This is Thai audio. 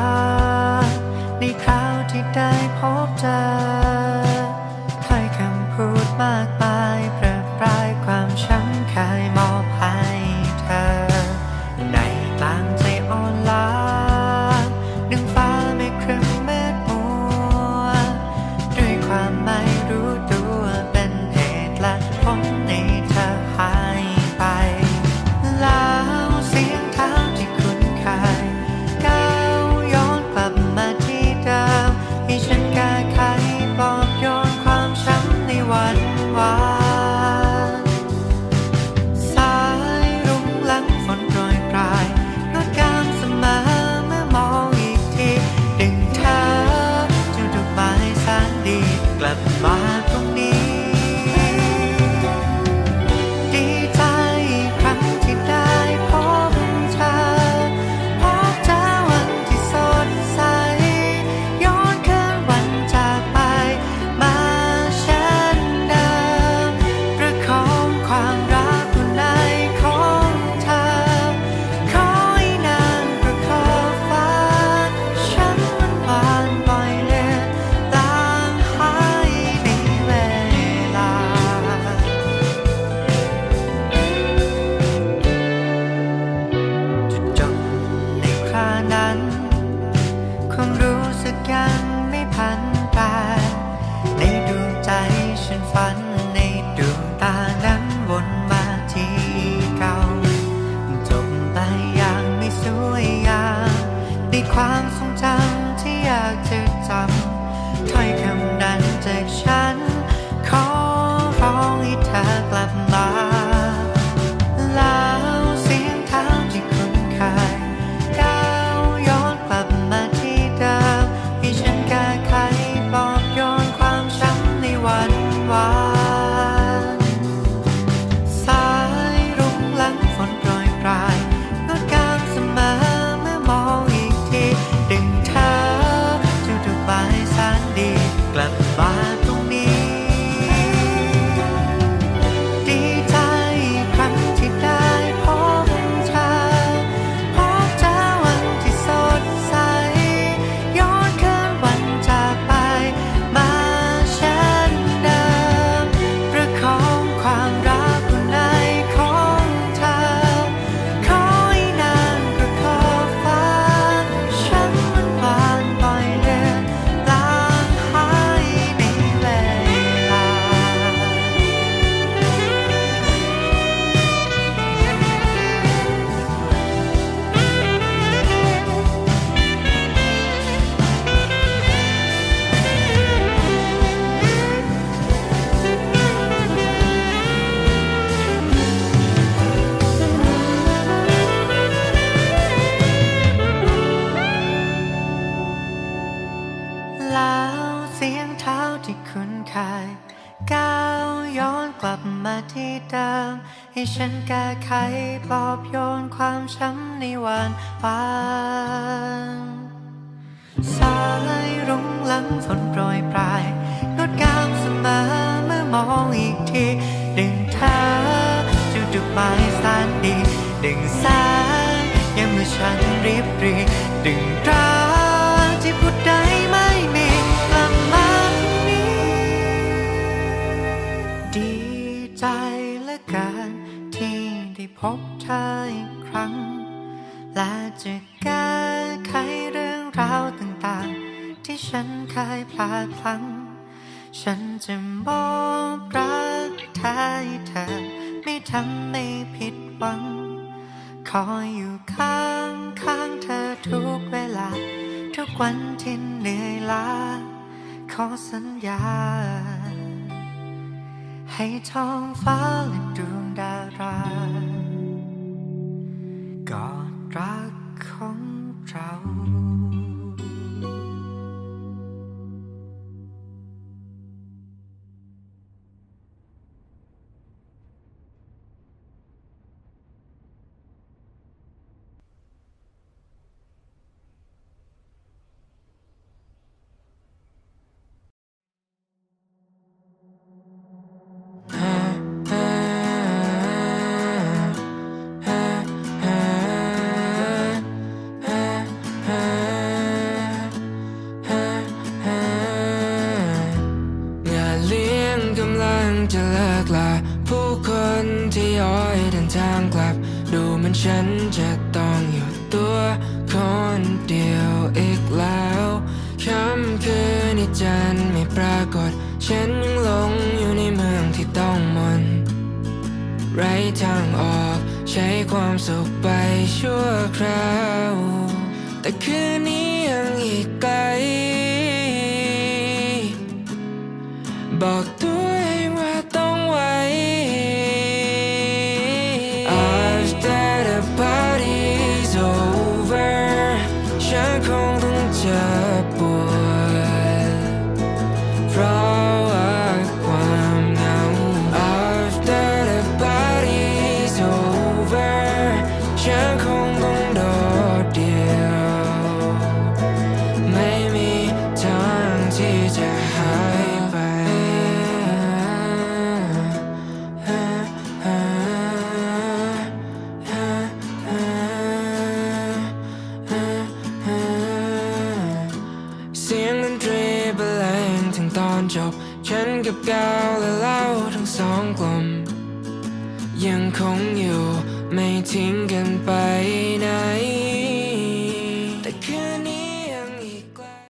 า ในคราวที่ได้พบเธอ สียงเท้าที่คุ้นเคยก้าวย้อนกลับมาที่เดิม ให้ฉันแก้ไขปลอบโยนความช้ำในวันวานสายรุ้งหลังฝนโปรยปลายงดงามเสมอเมื่อมองอีกที ดึงเธอจุดดอกไม้แสนดี ดึงแสงยังเมื่อฉันรีบรีดึงรั พบเธออีกครั้ง และจะแก้ไขเรื่องราวต่างๆ ที่ฉันเคยพลาดพลั้ง ฉันจะมอบรักแท้ให้เธอ ไม่ทำไม่ผิดหวัง คอยอยู่ข้างข้างเธอทุกเวลา ทุกวันที่เหนื่อยล้า ขอสัญญา ให้ท้องฟ้าและดวงดารา จะเลิกลาผู้คนที่ย้อยเดินทางกลับ ดูเหมันฉันจะต้องอยู่ตัวคนเดียวอีกแล้วค่ำคืนนี้จันไม่ปรากฏ ฉันยังหลงอยู่ในเมืองที่ต้องมน ไร้ทางออกใช้ความสุขไปชั่วคราว แต่คืนนี้ยังอีกไกล บอก อนจบ ฉันกับกาวและเล่าทั้งสองกลม ยังคงอยู่ไม่ทิ้งกันไปไหน